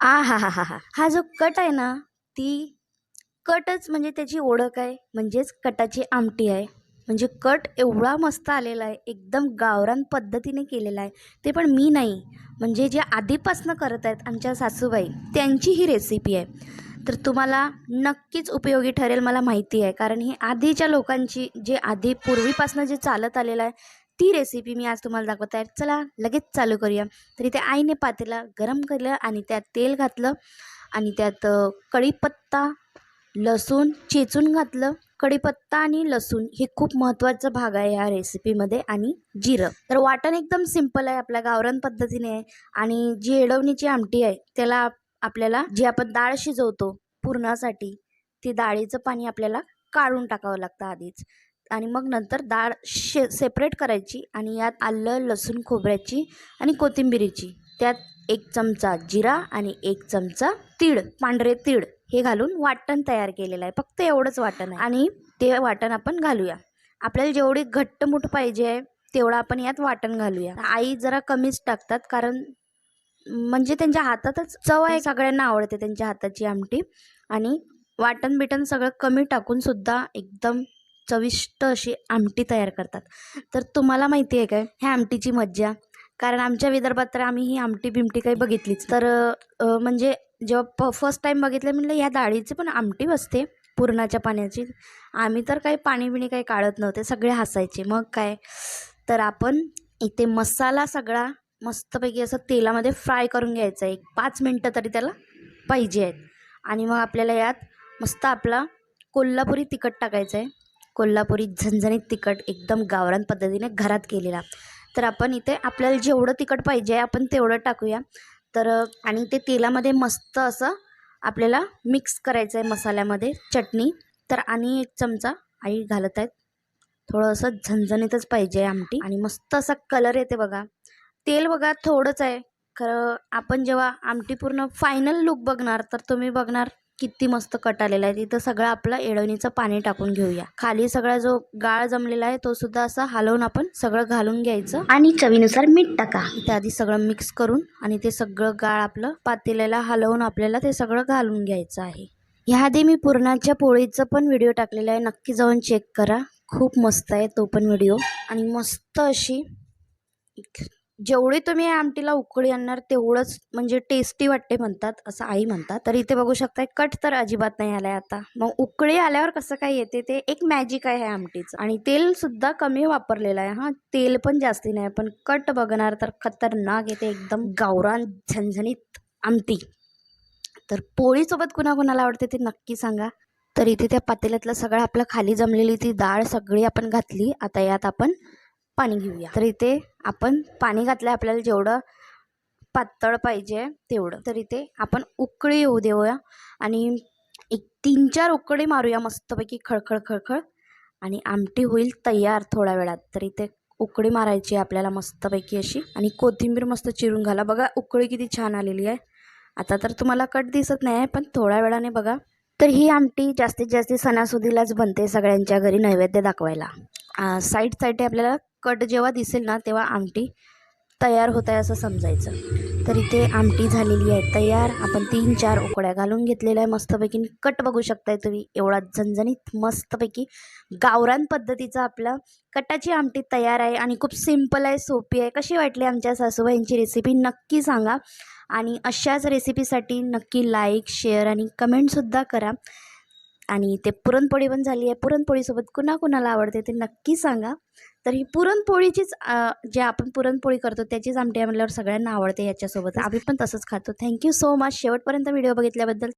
आ हा हा हा हा हा जो कट आहे ना ती कटच म्हणजे त्याची ओळख आहे म्हणजेच कटाची आमटी आहे. म्हणजे कट एवढा मस्त आलेला आहे एकदम गावरान पद्धतीने केलेला आहे. ते पण मी नाही म्हणजे जे आधीपासनं करत आहेत आमच्या सासूबाई त्यांची ही रेसिपी आहे. तर तुम्हाला नक्कीच उपयोगी ठरेल मला माहिती आहे. कारण ही आधीच्या लोकांची जे आधी पूर्वीपासनं जे चालत आलेलं आहे ती रेसिपी मी आज तुम्हाला दाखवत आहे. चला लगेच चालू करूया. तर इथे आईने पातेला गरम केलं आणि त्यात तेल घातलं आणि त्यात कढीपत्ता लसूण चेचून घातलं. कढीपत्ता आणि लसूण हे खूप महत्त्वाचा भाग आहे ह्या रेसिपीमध्ये आणि जिरं. तर वाटण एकदम सिंपल आहे आपल्या गावरान पद्धतीने आहे आणि जी एडवणीची आमटी आहे त्याला आपल्याला जी आपण डाळ शिजवतो पुरणासाठी ती डाळीचं पाणी आपल्याला काढून टाकावं लागतं आधीच. आणि मग नंतर डाळ शे सेपरेट करायची आणि यात आलं लसूण खोबऱ्याची आणि कोथिंबिरीची. त्यात एक चमचा जिरा आणि एक चमचा तीळ पांढरे तीळ. हे घालून वाटण तयार केलेलं आहे. फक्त एवढंच वाटण आहे. आणि ते वाटण आपण घालूया. आपल्याला जेवढी घट्टमुठ पाहिजे आहे तेवढं आपण यात वाटण घालूया. आई जरा कमीच टाकतात कारण म्हणजे त्यांच्या हातातच चव आहे. सगळ्यांना आवडते त्यांच्या हाताची आमटी. आणि वाटण बिटण सगळं कमी टाकून सुद्धा एकदम चविष्ट अशी आमटी तयार करतात. तर तुम्हाला माहिती आहे काय? ह्या आमटीची मज्जा. कारण आमच्या विदर्भात तर आम्ही ही आमटी बिमटी काही बघितलीच. तर म्हणजे जेव्हा प फर्स्ट टाईम बघितलं म्हटलं ह्या डाळीची पण आमटी बसते पुरणाच्या पाण्याची. आम्ही तर काही पाणी बिणी काही काढत नव्हते सगळे हसायचे. मग काय? तर आपण इथे मसाला सगळा मस्तपैकी असं तेलामध्ये फ्राय करून घ्यायचा. आहे एक पाच मिनटं तरी त्याला पाहिजे आहेत. आणि मग आपल्याला यात मस्त आपला कोल्हापुरी तिखट टाकायचं आहे. कोल्हापुरी झणझणीत तिखट एकदम गावरान पद्धतीने घरात केलेला. तर आपण इथे आपल्याला जेवढं तिखट पाहिजे आपण तेवढं टाकूया. तर आणि ते तेलामध्ये मस्त असं आपल्याला मिक्स करायचं आहे मसाल्यामध्ये चटणी. तर आणि एक चमचा आई घालत आहेत. थोडं असं झणझणीतच पाहिजे आमटी. आणि मस्त असा कलर येते बघा. तेल बघा थोडंच आहे. खरं आपण जेव्हा आमटी पूर्ण फायनल लुक बघणार तर तुम्ही बघणार किती मस्त कट आलेला आहे. तिथं सगळं आपलं एडवणीचं पाणी टाकून घेऊया. खाली सगळा जो गाळ जमलेला आहे तो सुद्धा असा हलवून आपण सगळं घालून घ्यायचं. आणि चवीनुसार मीठ टाका. इथे आधी सगळं मिक्स करून आणि ते सगळं गाळ आपलं पातेल्याला हलवून आपल्याला ते सगळं घालून घ्यायचं आहे. ह्याआधी मी पुरणाच्या पोळीचं पण व्हिडिओ टाकलेला आहे. नक्की जाऊन चेक करा. खूप मस्त आहे तो पण व्हिडिओ. आणि मस्त अशी जेवढी तुम्ही या आमटीला उकळी आणणार तेवढंच म्हणजे टेस्टी वाटते म्हणतात असं आई म्हणतात. तर इथे बघू शकताय कट तर अजिबात नाही आलाय आता. मग उकळी आल्यावर कसं काय येते ते? एक मॅजिक आहे आमटीचं. आणि तेल सुद्धा कमी वापरलेलं आहे हा. तेल पण जास्ती नाही पण कट बघणार तर खतरनाक येते एकदम गावरान झणझणीत आमटी. तर पोळीसोबत कुणाकुणाला आवडते ते नक्की सांगा. तर इथे त्या पातेल्यातलं सगळं आपलं खाली जमलेली ती डाळ सगळी आपण घातली. आता यात आपण पाणी घेऊया. तर इथे आपण पाणी घातलं आपल्याला जेवढं पातळ पाहिजे तेवढं. तर इथे आपण उकळी येऊ देऊया आणि एक तीन चार उकळी मारूया मस्तपैकी खळखळ खळखळ आणि आमटी होईल तयार थोड्या वेळात. तर इथे उकळी मारायची आहे आपल्याला मस्तपैकी अशी आणि कोथिंबीर मस्त चिरून घाला. बघा उकळी किती छान आलेली आहे. आता तर तुम्हाला कट दिसत नाही आहे पण थोड्या वेळाने बघा. तर ही आमटी जास्तीत जास्त सणासुदीलाच बनते सगळ्यांच्या घरी नैवेद्य दाखवायला. साईड साईड आपल्याला कट जेव्हा दिसेल ना तेव्हा आमटी तयार होत आहे असं समजायचं. तर इथे आमटी झालेली आहे तयार. आपण तीन चार उकड्या घालून घेतलेल्या आहे मस्तपैकी कट बघू शकताय तुम्ही. एवढा झणझणीत मस्तपैकी गावरान पद्धतीचा आपला कटाची आमटी तयार आहे आणि खूप सिंपल आहे सोपी आहे. कशी वाटली आमच्या सासूबाईंची रेसिपी नक्की सांगा. आणि अशाच रेसिपीसाठी नक्की लाईक शेअर आणि कमेंटसुद्धा करा. आणि ते पुरणपोळी पण झाली आहे. पुरणपोळीसोबत कुणाकुणाला आवडते ते नक्की सांगा. तर ही पुरणपोळीचीच जे आपण पुरणपोळी करतो त्याचीच आमटी म्हटल्यावर सगळ्यांना आवडते याच्यासोबत. आम्ही पण तसंच खातो. थँक्यू सो मच शेवटपर्यंत व्हिडिओ बघितल्याबद्दल